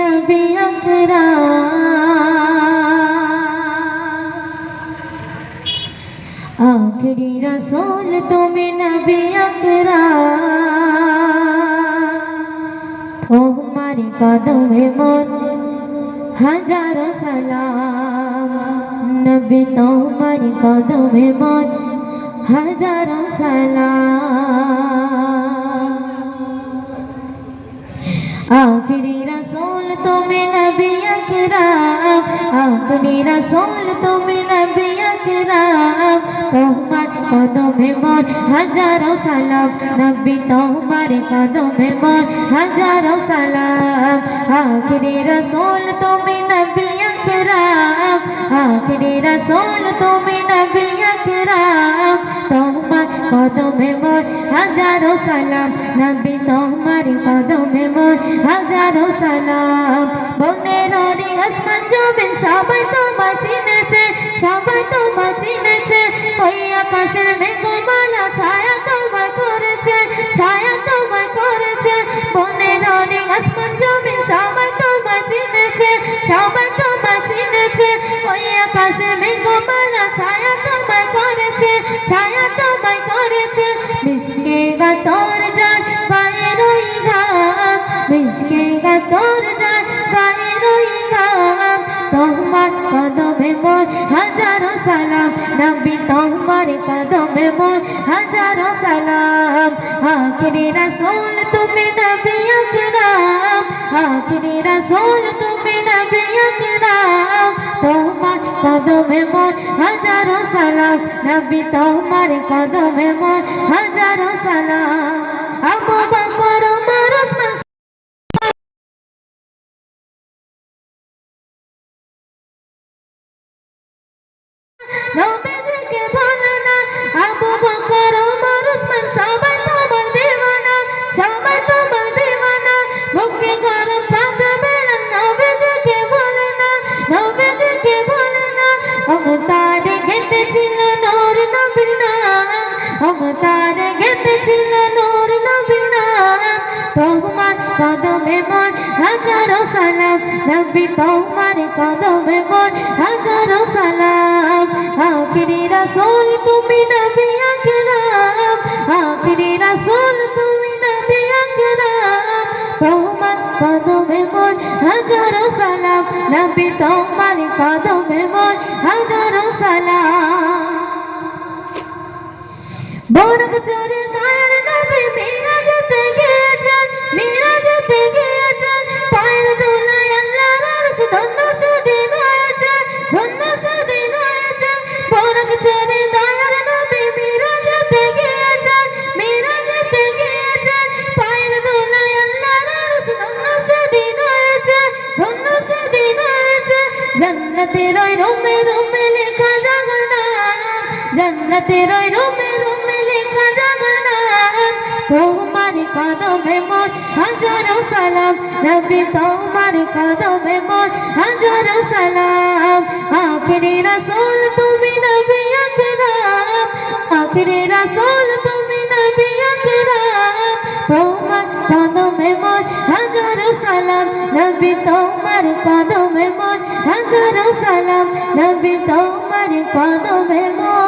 নবী আকরাম আখরি রসুল তুমি নবী আকরাম তোমার কদমে মন, হাজারো সালাম। নবী তোমার কদমে মন, হাজারো সালাম। আখরি রসুল, তুমি নবী আকরাম। আখরি রসুল, তুমি নবী আকরাম। তোমার কদমে মন হাজারো সালাম। নবী, তোমার কদমে মন হাজারো সালাম। আখরি রসুল, তুমি নবী আকরাম। আখরি রসুল, তুমি নবী আকরাম। কদমে মন হাজারো সালাম। নবী তোমার কদমে মোর, হাজারো সালাম। বনের রে আসমান জমিন সবাই তোমার চিনেছে, সবাই তোমার চিনেছে। ওই আকাশের মেঘমালা ছায়া তোর যান পায়ের ওই ঘাম মিশকে গা তোর যান পায়ের ওই তোমার কদমে মোর হাজারো সালাম, নবী তোমার কদমে মোর হাজারো সালাম। আখরি রাসূল, তুমি নবী আকরাম। আখরি রাসূল, তুমি নবী আকরাম। তোমার কদমে মোর হাজারো সালাম নবী তোমার কদমে মোর হাজারো সালাম। আবু বকর ওমর ওসমান অবতারে গেতেছিল নূর নবীর নাম। তোমার কদমে মন, হাজারো সালাম। নবী তোমার কদমে মন, হাজারো সালাম। আখরি রাসূল, তুমি নবী আকরাম। আখরি রাসূল, তুমি নবী আকরাম। তোমার কদমে মন, হাজারো সালাম। নবী তোমার কদমে মন, হাজারো সালাম। বড় চরে গায়ের নবী মিরাজতে গিয়েছেন মিরাজতে গিয়েছেন। পায়ের দোলায় আল্লাহর আরশ ধন্য সুদিন হয়েছে, ধন্য সুদিন হয়েছে। বড় চরে গায়ের নবী মিরাজতে গিয়েছেন মিরাজতে গিয়েছেন। পায়ের দোলায় আল্লাহর আরশ ধন্য সুদিন হয়েছে, ধন্য সুদিন হয়েছে। জান্নাতের রুমে রুমে লেখা জাগর নাম জান্নাতের রুমে রুমে লেখা জাগর তোমার কদমে মোর হাজারো সালাম। নবী তোমার কদমে মোর হাজারো সালাম। আখরি রাসূল, তুমি নবী আকরাম। আখরি রাসূল, তুমি নবী আকরাম। তোমার কদমে মোর হাজারো সালাম। নবী তোমার কদমে মোর হাজারো সালাম। নবী তোমার কদমে মোর